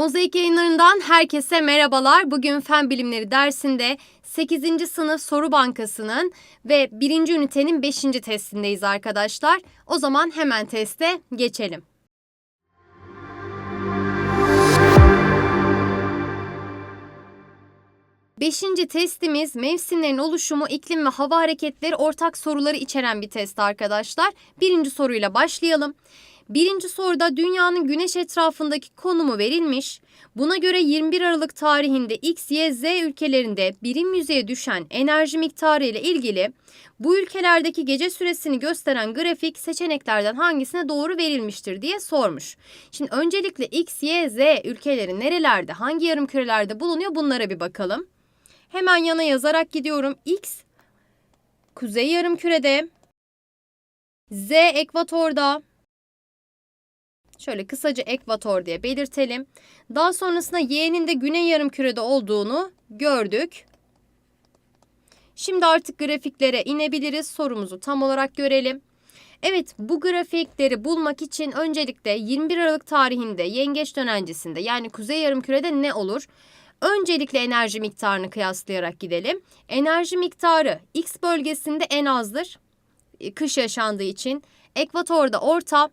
Mozaik yayınlarından herkese merhabalar. Bugün Fen Bilimleri dersinde 8. sınıf soru bankasının ve 1. ünitenin 5. testindeyiz arkadaşlar. O zaman hemen teste geçelim. Beşinci testimiz mevsimlerin oluşumu, iklim ve hava hareketleri ortak soruları içeren bir test arkadaşlar. Birinci soruyla başlayalım. Birinci soruda dünyanın güneş etrafındaki konumu verilmiş. Buna göre 21 Aralık tarihinde X, Y, Z ülkelerinde birim yüzeye düşen enerji miktarı ile ilgili bu ülkelerdeki gece süresini gösteren grafik seçeneklerden hangisine doğru verilmiştir diye sormuş. Şimdi öncelikle X, Y, Z ülkeleri nerelerde, hangi yarım kürelerde bulunuyor bunlara bir bakalım. Hemen yana yazarak gidiyorum. X kuzey yarım kürede, Z ekvatorda, Şöyle kısaca ekvator diye belirtelim. Daha sonrasında y'nin de güney yarımkürede olduğunu gördük. Şimdi artık grafiklere inebiliriz. Sorumuzu tam olarak görelim. Evet bu grafikleri bulmak için öncelikle 21 Aralık tarihinde yengeç dönencesinde yani kuzey yarımkürede ne olur? Öncelikle enerji miktarını kıyaslayarak gidelim. Enerji miktarı X bölgesinde en azdır. Kış yaşandığı için. Ekvatorda orta,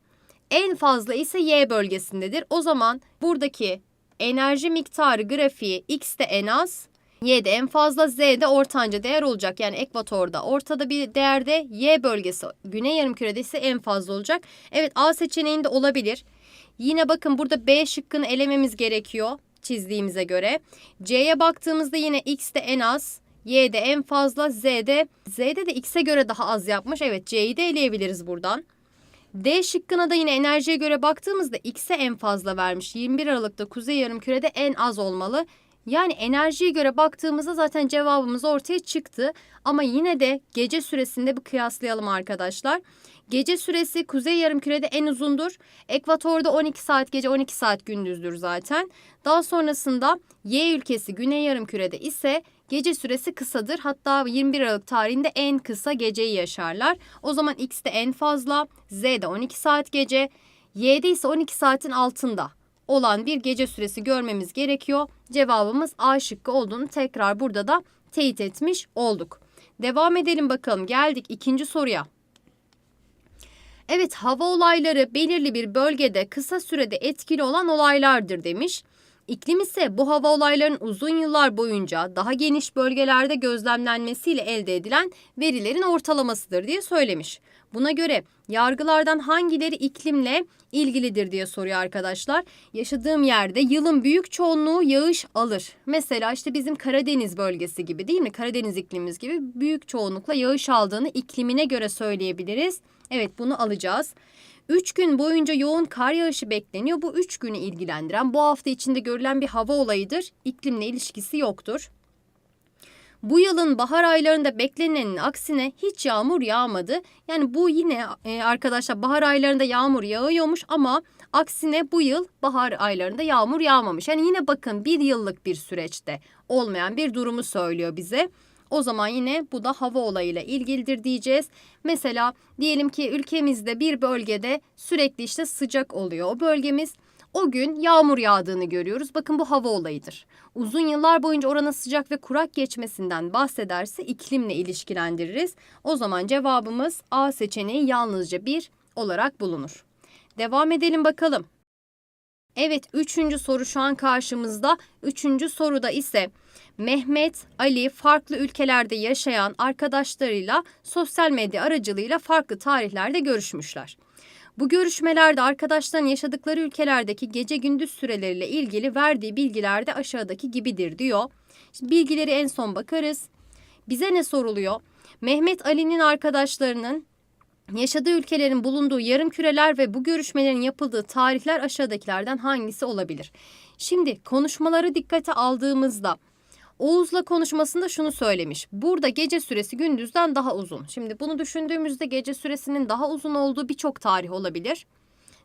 en fazla ise Y bölgesindedir. O zaman buradaki enerji miktarı grafiği X'te en az, Y'de en fazla, Z'de ortanca değer olacak. Yani ekvatorda ortada bir değerde, Y bölgesi güney yarımkürede ise en fazla olacak. Evet A seçeneğinde olabilir. Yine bakın burada B şıkkını elememiz gerekiyor çizdiğimize göre. C'ye baktığımızda yine X'te en az, Y'de en fazla, Z'de Z'de de X'e göre daha az yapmış. Evet C'yi de eleyebiliriz buradan. D şıkkına da yine enerjiye göre baktığımızda X'e en fazla vermiş. 21 Aralık'ta Kuzey Yarımküre'de en az olmalı. Yani enerjiye göre baktığımızda zaten cevabımız ortaya çıktı. Ama yine de gece süresinde bir kıyaslayalım arkadaşlar. Gece süresi Kuzey Yarımküre'de en uzundur. Ekvatorda 12 saat gece 12 saat gündüzdür zaten. Daha sonrasında Y ülkesi Güney Yarımküre'de ise Gece süresi kısadır. Hatta 21 Aralık tarihinde en kısa geceyi yaşarlar. O zaman X'de en fazla, Z'de 12 saat gece, Y'de ise 12 saatin altında olan bir gece süresi görmemiz gerekiyor. Cevabımız A şıkkı olduğunu tekrar burada da teyit etmiş olduk. Devam edelim bakalım. Geldik ikinci soruya. Evet hava olayları belirli bir bölgede kısa sürede etkili olan olaylardır demiş. İklim ise bu hava olaylarının uzun yıllar boyunca daha geniş bölgelerde gözlemlenmesiyle elde edilen verilerin ortalamasıdır diye söylemiş. Buna göre yargılardan hangileri iklimle ilgilidir diye soruyor arkadaşlar. Yaşadığım yerde yılın büyük çoğunluğu yağış alır. Mesela işte bizim Karadeniz bölgesi gibi değil mi? Karadeniz iklimimiz gibi büyük çoğunlukla yağış aldığını iklimine göre söyleyebiliriz. Evet bunu alacağız. 3 gün boyunca yoğun kar yağışı bekleniyor. Bu 3 günü ilgilendiren bu hafta içinde görülen bir hava olayıdır. İklimle ilişkisi yoktur. Bu yılın bahar aylarında beklenenin aksine hiç yağmur yağmadı. Yani bu yine e, arkadaşlar bahar aylarında yağmur yağıyormuş ama aksine bu yıl bahar aylarında yağmur yağmamış. Yani yine bakın bir yıllık bir süreçte olmayan bir durumu söylüyor bize. O zaman yine bu da hava olayıyla ilgilidir diyeceğiz. Mesela diyelim ki ülkemizde bir bölgede sürekli işte sıcak oluyor. O bölgemiz o gün yağmur yağdığını görüyoruz. Bakın bu hava olayıdır. Uzun yıllar boyunca oranın sıcak ve kurak geçmesinden bahsederse iklimle ilişkilendiririz. O zaman cevabımız A seçeneği yalnızca bir olarak bulunur. Devam edelim bakalım. Evet üçüncü soru şu an karşımızda. Üçüncü soruda ise Mehmet, Ali farklı ülkelerde yaşayan arkadaşlarıyla sosyal medya aracılığıyla farklı tarihlerde görüşmüşler. Bu görüşmelerde arkadaşların yaşadıkları ülkelerdeki gece gündüz süreleriyle ilgili verdiği bilgiler de aşağıdaki gibidir diyor. Şimdi bilgileri en son bakarız. Bize ne soruluyor? Mehmet Ali'nin arkadaşlarının yaşadığı ülkelerin bulunduğu yarım küreler ve bu görüşmelerin yapıldığı tarihler aşağıdakilerden hangisi olabilir? Şimdi konuşmaları dikkate aldığımızda Oğuz'la konuşmasında şunu söylemiş. Burada gece süresi gündüzden daha uzun. Şimdi bunu düşündüğümüzde gece süresinin daha uzun olduğu birçok tarih olabilir.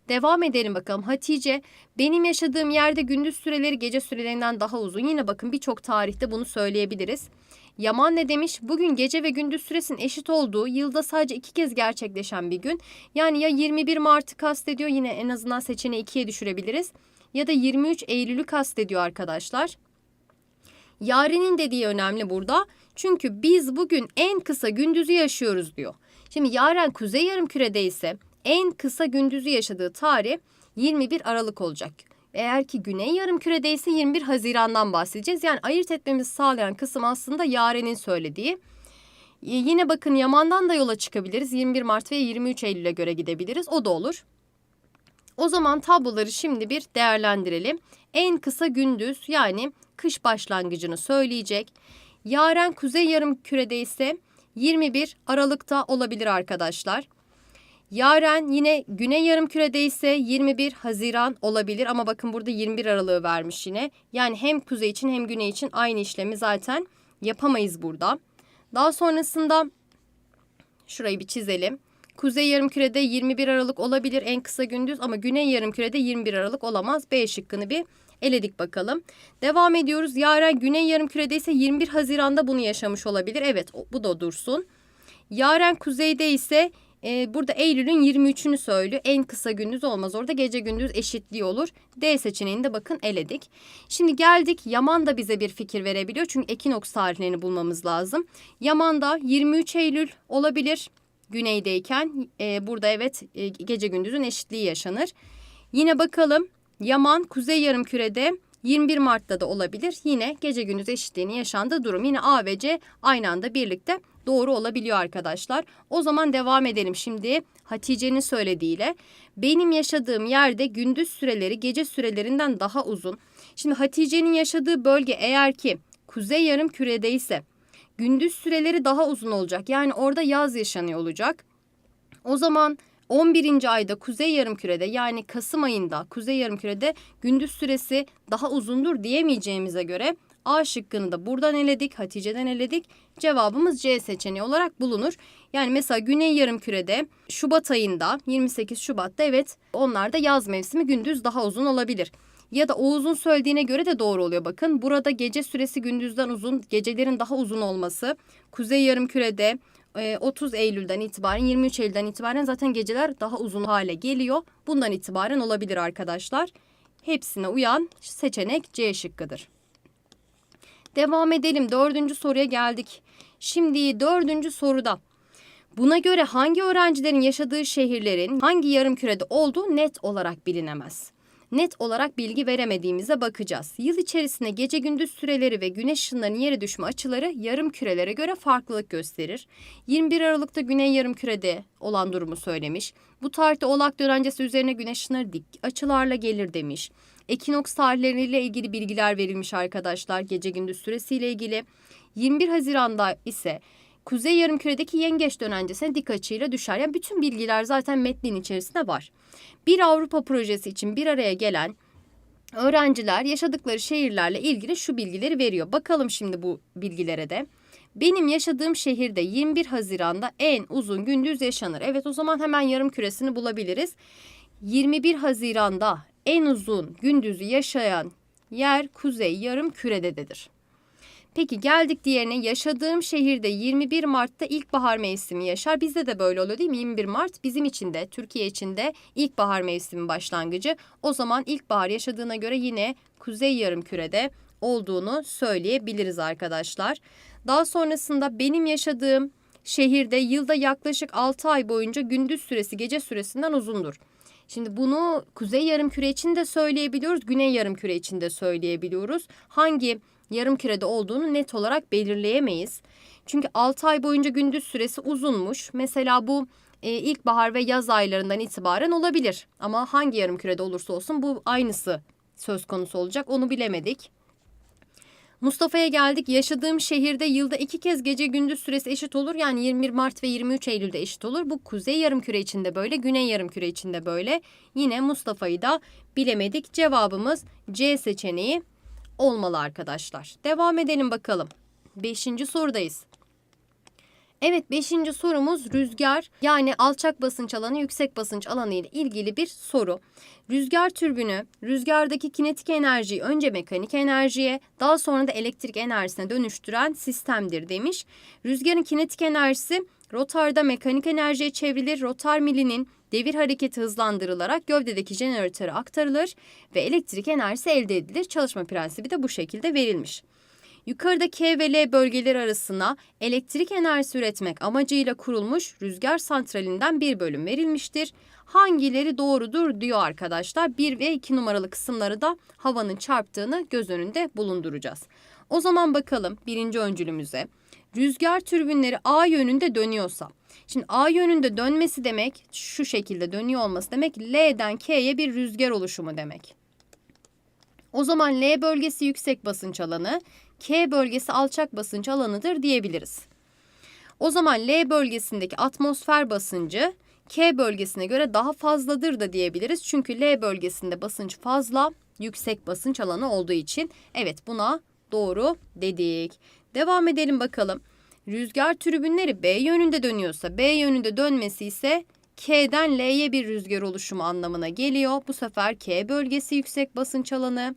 Devam edelim bakalım. Hatice, benim yaşadığım yerde gündüz süreleri gece sürelerinden daha uzun. Yine bakın birçok tarihte bunu söyleyebiliriz. Yaman ne demiş? Bugün gece ve gündüz süresinin eşit olduğu, yılda sadece iki kez gerçekleşen bir gün. Yani ya 21 Mart'ı kastediyor yine en azından seçeneği ikiye düşürebiliriz ya da 23 Eylül'ü kastediyor arkadaşlar. Yarenin dediği önemli burada. Çünkü biz bugün en kısa gündüzü yaşıyoruz diyor. Şimdi Yaren kuzey yarımkürede ise en kısa gündüzü yaşadığı tarih 21 Aralık olacak. Eğer ki güney yarımkürede ise 21 Haziran'dan bahsedeceğiz. Yani ayırt etmemizi sağlayan kısım aslında Yaren'in söylediği. Y- Yine bakın Yaman'dan da yola çıkabiliriz. 21 Mart ve 23 Eylül'e göre gidebiliriz. O da olur. O zaman tabloları şimdi bir değerlendirelim. En kısa gündüz yani kış başlangıcını söyleyecek. Yaren kuzey yarım kürede ise 21 Aralık'ta olabilir arkadaşlar. Yaren yine güney yarım kürede ise 21 Haziran olabilir ama bakın burada 21 Aralık'ı vermiş yine. Yani hem kuzey için hem güney için aynı işlemi zaten yapamayız burada. Daha sonrasında şurayı bir çizelim. Kuzey yarımkürede 21 Aralık olabilir en kısa gündüz ama güney yarımkürede 21 Aralık olamaz. B şıkkını bir eledik bakalım. Devam ediyoruz. Yaren güney yarımkürede ise 21 Haziran'da bunu yaşamış olabilir. Evet bu da dursun. Yaren kuzeyde ise e, burada Eylül'ün 23'ünü söylüyor. En kısa gündüz olmaz. Orada gece gündüz eşitliği olur. D seçeneğini de bakın eledik. Şimdi geldik Yaman da bize bir fikir verebiliyor. Çünkü ekinoks tarihlerini bulmamız lazım. Yaman'da 23 Eylül olabilir güneydeyken. E, burada evet e, gece gündüzün eşitliği yaşanır. Yine bakalım Yaman kuzey yarımkürede 21 Mart'ta da olabilir. Yine gece gündüz eşitliğinin yaşandığı durum. Yine A ve C aynı anda birlikte doğru olabiliyor arkadaşlar. O zaman devam edelim şimdi Hatice'nin söylediğiyle. Benim yaşadığım yerde gündüz süreleri gece sürelerinden daha uzun. Şimdi Hatice'nin yaşadığı bölge eğer ki kuzey yarım kürede ise gündüz süreleri daha uzun olacak. Yani orada yaz yaşanıyor olacak. O zaman 11. ayda kuzey yarımkürede yani Kasım ayında kuzey yarımkürede gündüz süresi daha uzundur diyemeyeceğimize göre A şıkkını da buradan eledik, Hatice'den eledik. Cevabımız C seçeneği olarak bulunur. Yani mesela güney yarımkürede Şubat ayında 28 Şubat'ta evet onlarda yaz mevsimi gündüz daha uzun olabilir. Ya da Oğuz'un söylediğine göre de doğru oluyor bakın. Burada gece süresi gündüzden uzun, gecelerin daha uzun olması. Kuzey yarımkürede e, 30 Eylül'den itibaren 23 Eylül'den itibaren zaten geceler daha uzun hale geliyor. Bundan itibaren olabilir arkadaşlar. Hepsine uyan seçenek C şıkkıdır. Devam edelim. Dördüncü soruya geldik. Şimdi dördüncü soruda buna göre hangi öğrencilerin yaşadığı şehirlerin hangi yarımkürede olduğu net olarak bilinemez. Net olarak bilgi veremediğimize bakacağız. Yıl içerisinde gece gündüz süreleri ve güneş ışınlarının yere düşme açıları yarım kürelere göre farklılık gösterir. 21 Aralık'ta güney yarım kürede olan durumu söylemiş. Bu tarihte oğlak dönencesi üzerine güneş ışınları dik açılarla gelir demiş. Ekinoks tarihleriyle ilgili bilgiler verilmiş arkadaşlar gece gündüz süresiyle ilgili. 21 Haziran'da ise Kuzey Yarımküre'deki yengeç dönencesine dik açıyla düşer. Yani bütün bilgiler zaten metnin içerisinde var. Bir Avrupa projesi için bir araya gelen öğrenciler yaşadıkları şehirlerle ilgili şu bilgileri veriyor. Bakalım şimdi bu bilgilere de. Benim yaşadığım şehirde 21 Haziran'da en uzun gündüz yaşanır. Evet o zaman hemen yarım küresini bulabiliriz. 21 Haziran'da en uzun gündüzü yaşayan yer kuzey yarım kürededir. Peki geldik diğerine yaşadığım şehirde 21 Mart'ta ilkbahar mevsimi yaşar. Bizde de böyle oluyor değil mi? 21 Mart bizim için de Türkiye için de ilkbahar mevsimi başlangıcı. O zaman ilkbahar yaşadığına göre yine kuzey yarımkürede olduğunu söyleyebiliriz arkadaşlar. Daha sonrasında benim yaşadığım şehirde yılda yaklaşık 6 ay boyunca gündüz süresi gece süresinden uzundur. Şimdi bunu kuzey yarımküre için de söyleyebiliyoruz, güney yarımküre için de söyleyebiliyoruz. Hangi yarım kürede olduğunu net olarak belirleyemeyiz. Çünkü 6 ay boyunca gündüz süresi uzunmuş. Mesela bu e, ilkbahar ve yaz aylarından itibaren olabilir. Ama hangi yarım kürede olursa olsun bu aynısı söz konusu olacak. Onu bilemedik. Mustafa'ya geldik. Yaşadığım şehirde yılda iki kez gece gündüz süresi eşit olur. Yani 21 Mart ve 23 Eylül'de eşit olur. Bu kuzey yarımküre için de böyle, güney yarımküre için de böyle. Yine Mustafa'yı da bilemedik. Cevabımız C seçeneği olmalı arkadaşlar. Devam edelim bakalım. Beşinci sorudayız. Evet beşinci sorumuz rüzgar yani alçak basınç alanı yüksek basınç alanı ile ilgili bir soru. Rüzgar türbünü rüzgardaki kinetik enerjiyi önce mekanik enerjiye daha sonra da elektrik enerjisine dönüştüren sistemdir demiş. Rüzgarın kinetik enerjisi Rotarda mekanik enerjiye çevrilir. Rotar milinin devir hareketi hızlandırılarak gövdedeki jeneratöre aktarılır ve elektrik enerjisi elde edilir. Çalışma prensibi de bu şekilde verilmiş. Yukarıda K ve L bölgeleri arasına elektrik enerjisi üretmek amacıyla kurulmuş rüzgar santralinden bir bölüm verilmiştir. Hangileri doğrudur diyor arkadaşlar. 1 ve 2 numaralı kısımları da havanın çarptığını göz önünde bulunduracağız. O zaman bakalım birinci öncülümüze. Rüzgar türbinleri A yönünde dönüyorsa. Şimdi A yönünde dönmesi demek şu şekilde dönüyor olması demek L'den K'ye bir rüzgar oluşumu demek. O zaman L bölgesi yüksek basınç alanı, K bölgesi alçak basınç alanıdır diyebiliriz. O zaman L bölgesindeki atmosfer basıncı K bölgesine göre daha fazladır da diyebiliriz. Çünkü L bölgesinde basınç fazla, yüksek basınç alanı olduğu için evet buna doğru dedik. Devam edelim bakalım. Rüzgar tribünleri B yönünde dönüyorsa B yönünde dönmesi ise K'den L'ye bir rüzgar oluşumu anlamına geliyor. Bu sefer K bölgesi yüksek basınç alanı,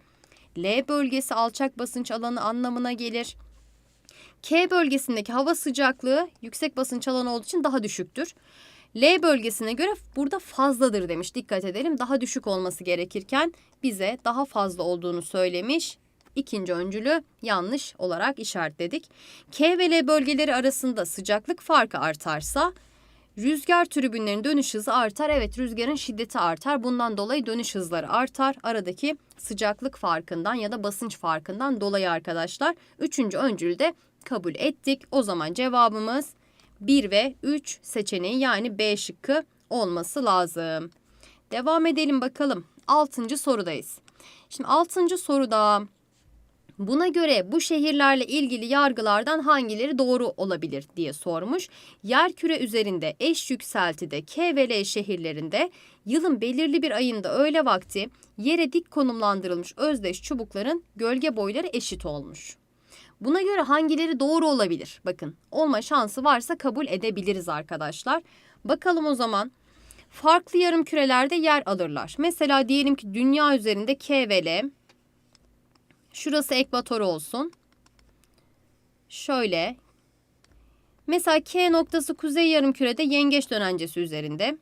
L bölgesi alçak basınç alanı anlamına gelir. K bölgesindeki hava sıcaklığı yüksek basınç alanı olduğu için daha düşüktür. L bölgesine göre burada fazladır demiş. Dikkat edelim. Daha düşük olması gerekirken bize daha fazla olduğunu söylemiş. İkinci öncülü yanlış olarak işaretledik. K ve L bölgeleri arasında sıcaklık farkı artarsa rüzgar tribünlerin dönüş hızı artar. Evet rüzgarın şiddeti artar. Bundan dolayı dönüş hızları artar. Aradaki sıcaklık farkından ya da basınç farkından dolayı arkadaşlar. Üçüncü öncülü de kabul ettik. O zaman cevabımız 1 ve 3 seçeneği yani B şıkkı olması lazım. Devam edelim bakalım. Altıncı sorudayız. Şimdi altıncı soruda Buna göre bu şehirlerle ilgili yargılardan hangileri doğru olabilir diye sormuş. Yer küre üzerinde eş yükseltide K ve L şehirlerinde yılın belirli bir ayında öğle vakti yere dik konumlandırılmış özdeş çubukların gölge boyları eşit olmuş. Buna göre hangileri doğru olabilir? Bakın olma şansı varsa kabul edebiliriz arkadaşlar. Bakalım o zaman farklı yarım kürelerde yer alırlar. Mesela diyelim ki dünya üzerinde K ve L Şurası ekvator olsun. Şöyle. Mesela K noktası kuzey yarımkürede yengeç dönencesi üzerinde.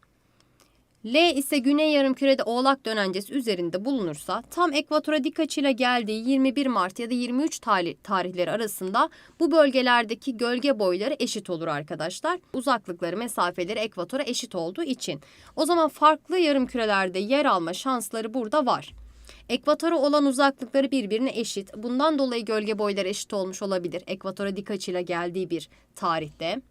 L ise güney yarımkürede oğlak dönencesi üzerinde bulunursa tam ekvatora dik açıyla geldiği 21 Mart ya da 23 tarih, tarihleri arasında bu bölgelerdeki gölge boyları eşit olur arkadaşlar. Uzaklıkları, mesafeleri ekvatora eşit olduğu için. O zaman farklı yarımkürelerde yer alma şansları burada var. Ekvatora olan uzaklıkları birbirine eşit. Bundan dolayı gölge boyları eşit olmuş olabilir. Ekvatora dik açıyla geldiği bir tarihte.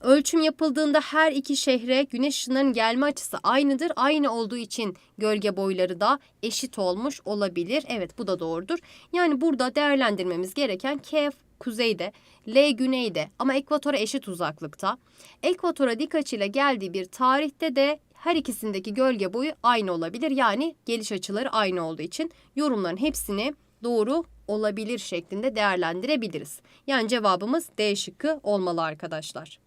Ölçüm yapıldığında her iki şehre güneş ışınlarının gelme açısı aynıdır. Aynı olduğu için gölge boyları da eşit olmuş olabilir. Evet bu da doğrudur. Yani burada değerlendirmemiz gereken K kuzeyde, L güneyde ama ekvatora eşit uzaklıkta. Ekvatora dik açıyla geldiği bir tarihte de her ikisindeki gölge boyu aynı olabilir. Yani geliş açıları aynı olduğu için yorumların hepsini doğru olabilir şeklinde değerlendirebiliriz. Yani cevabımız D şıkkı olmalı arkadaşlar.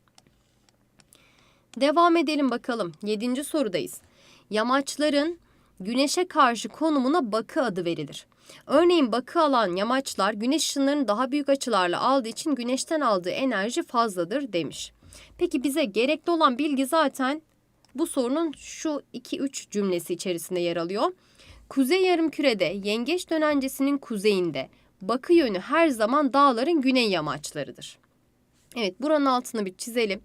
Devam edelim bakalım. Yedinci sorudayız. Yamaçların güneşe karşı konumuna bakı adı verilir. Örneğin bakı alan yamaçlar güneş ışınlarını daha büyük açılarla aldığı için güneşten aldığı enerji fazladır demiş. Peki bize gerekli olan bilgi zaten bu sorunun şu 2-3 cümlesi içerisinde yer alıyor. Kuzey yarımkürede yengeç dönencesinin kuzeyinde bakı yönü her zaman dağların güney yamaçlarıdır. Evet buranın altını bir çizelim.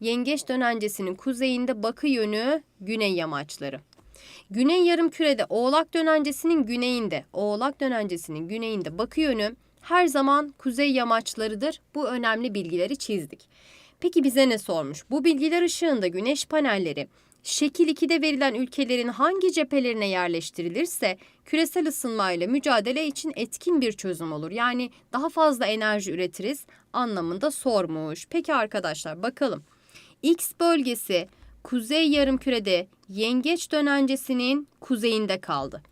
Yengeç dönencesinin kuzeyinde bakı yönü güney yamaçları. Güney yarımkürede Oğlak dönencesinin güneyinde, Oğlak dönencesinin güneyinde bakı yönü her zaman kuzey yamaçlarıdır. Bu önemli bilgileri çizdik. Peki bize ne sormuş? Bu bilgiler ışığında güneş panelleri şekil 2'de verilen ülkelerin hangi cephelerine yerleştirilirse küresel ısınmayla mücadele için etkin bir çözüm olur. Yani daha fazla enerji üretiriz anlamında sormuş. Peki arkadaşlar bakalım. X bölgesi kuzey yarımkürede yengeç dönencesinin kuzeyinde kaldı.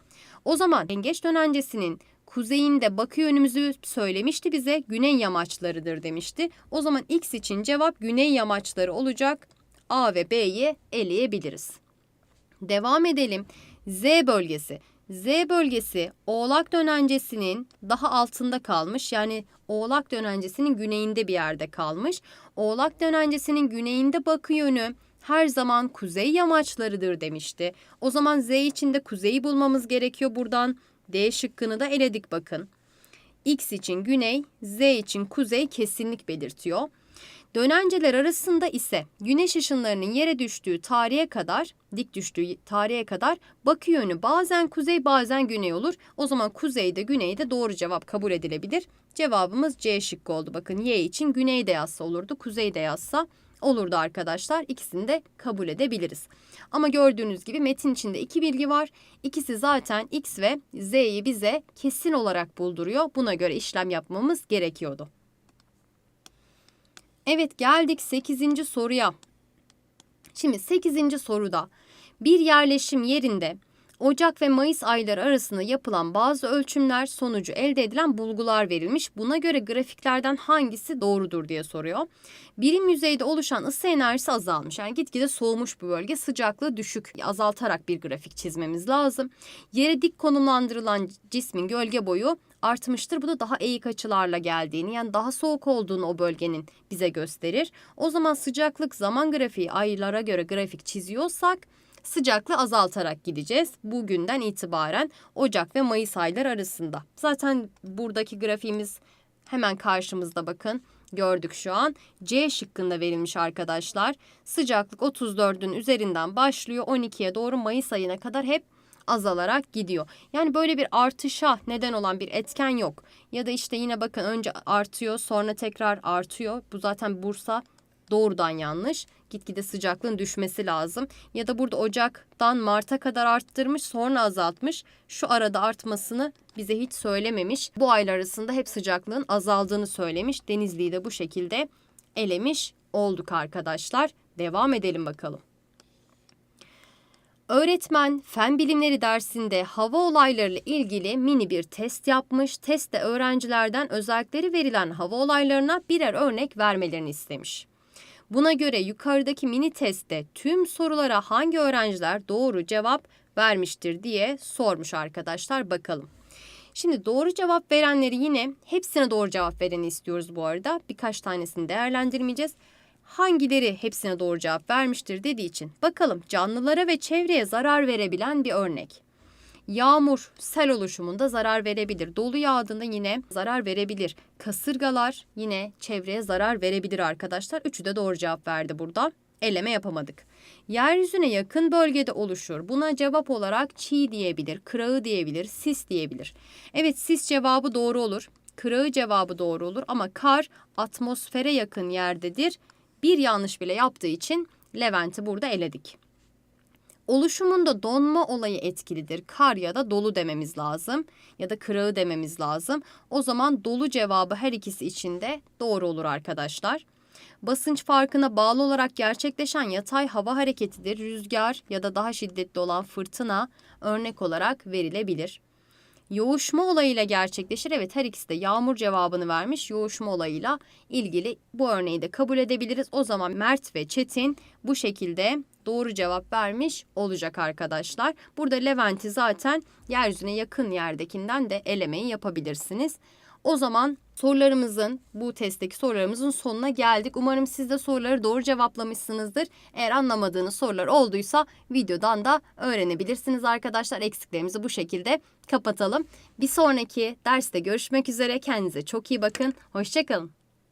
O zaman yengeç dönencesinin kuzeyinde bakı yönümüzü söylemişti bize. Güney yamaçlarıdır demişti. O zaman X için cevap güney yamaçları olacak. A ve B'yi eleyebiliriz. Devam edelim. Z bölgesi. Z bölgesi Oğlak dönencesinin daha altında kalmış. Yani Oğlak dönencesinin güneyinde bir yerde kalmış. Oğlak dönencesinin güneyinde bakı yönü her zaman kuzey yamaçlarıdır demişti. O zaman Z için de kuzeyi bulmamız gerekiyor buradan. D şıkkını da eledik bakın. X için güney, Z için kuzey kesinlik belirtiyor. Dönenceler arasında ise güneş ışınlarının yere düştüğü tarihe kadar, dik düştüğü tarihe kadar bakı yönü bazen kuzey bazen güney olur. O zaman kuzeyde güneyde doğru cevap kabul edilebilir. Cevabımız C şıkkı oldu. Bakın Y için güneyde yazsa olurdu, kuzeyde yazsa olurdu arkadaşlar. İkisini de kabul edebiliriz. Ama gördüğünüz gibi metin içinde iki bilgi var. İkisi zaten X ve Z'yi bize kesin olarak bulduruyor. Buna göre işlem yapmamız gerekiyordu. Evet geldik 8. soruya. Şimdi 8. soruda bir yerleşim yerinde Ocak ve Mayıs ayları arasında yapılan bazı ölçümler sonucu elde edilen bulgular verilmiş. Buna göre grafiklerden hangisi doğrudur diye soruyor. Birim yüzeyde oluşan ısı enerjisi azalmış. Yani gitgide soğumuş bu bölge. Sıcaklığı düşük azaltarak bir grafik çizmemiz lazım. Yere dik konumlandırılan cismin gölge boyu artmıştır. Bu da daha eğik açılarla geldiğini yani daha soğuk olduğunu o bölgenin bize gösterir. O zaman sıcaklık zaman grafiği aylara göre grafik çiziyorsak sıcaklığı azaltarak gideceğiz. Bugünden itibaren Ocak ve Mayıs ayları arasında. Zaten buradaki grafiğimiz hemen karşımızda bakın. Gördük şu an. C şıkkında verilmiş arkadaşlar. Sıcaklık 34'ün üzerinden başlıyor. 12'ye doğru Mayıs ayına kadar hep azalarak gidiyor. Yani böyle bir artışa neden olan bir etken yok. Ya da işte yine bakın önce artıyor sonra tekrar artıyor. Bu zaten Bursa doğrudan yanlış. Gitgide sıcaklığın düşmesi lazım. Ya da burada Ocak'tan Mart'a kadar arttırmış sonra azaltmış. Şu arada artmasını bize hiç söylememiş. Bu aylar arasında hep sıcaklığın azaldığını söylemiş. Denizli'yi de bu şekilde elemiş olduk arkadaşlar. Devam edelim bakalım. Öğretmen fen bilimleri dersinde hava olaylarıyla ilgili mini bir test yapmış. Testte öğrencilerden özellikleri verilen hava olaylarına birer örnek vermelerini istemiş. Buna göre yukarıdaki mini testte tüm sorulara hangi öğrenciler doğru cevap vermiştir diye sormuş arkadaşlar bakalım. Şimdi doğru cevap verenleri yine hepsine doğru cevap vereni istiyoruz bu arada. Birkaç tanesini değerlendirmeyeceğiz. Hangileri hepsine doğru cevap vermiştir dediği için bakalım canlılara ve çevreye zarar verebilen bir örnek. Yağmur sel oluşumunda zarar verebilir. Dolu yağdığında yine zarar verebilir. Kasırgalar yine çevreye zarar verebilir arkadaşlar. Üçü de doğru cevap verdi burada. Eleme yapamadık. Yeryüzüne yakın bölgede oluşur. Buna cevap olarak çiğ diyebilir, kırağı diyebilir, sis diyebilir. Evet sis cevabı doğru olur. Kırağı cevabı doğru olur ama kar atmosfere yakın yerdedir. Bir yanlış bile yaptığı için Levent'i burada eledik. Oluşumunda donma olayı etkilidir. Kar ya da dolu dememiz lazım ya da kırağı dememiz lazım. O zaman dolu cevabı her ikisi için de doğru olur arkadaşlar. Basınç farkına bağlı olarak gerçekleşen yatay hava hareketidir. Rüzgar ya da daha şiddetli olan fırtına örnek olarak verilebilir. Yoğuşma olayıyla gerçekleşir. Evet her ikisi de yağmur cevabını vermiş. Yoğuşma olayıyla ilgili bu örneği de kabul edebiliriz. O zaman Mert ve Çetin bu şekilde doğru cevap vermiş olacak arkadaşlar. Burada Levent'i zaten yeryüzüne yakın yerdekinden de elemeyi yapabilirsiniz. O zaman sorularımızın, bu testteki sorularımızın sonuna geldik. Umarım siz de soruları doğru cevaplamışsınızdır. Eğer anlamadığınız sorular olduysa videodan da öğrenebilirsiniz arkadaşlar. Eksiklerimizi bu şekilde kapatalım. Bir sonraki derste görüşmek üzere. Kendinize çok iyi bakın. Hoşçakalın.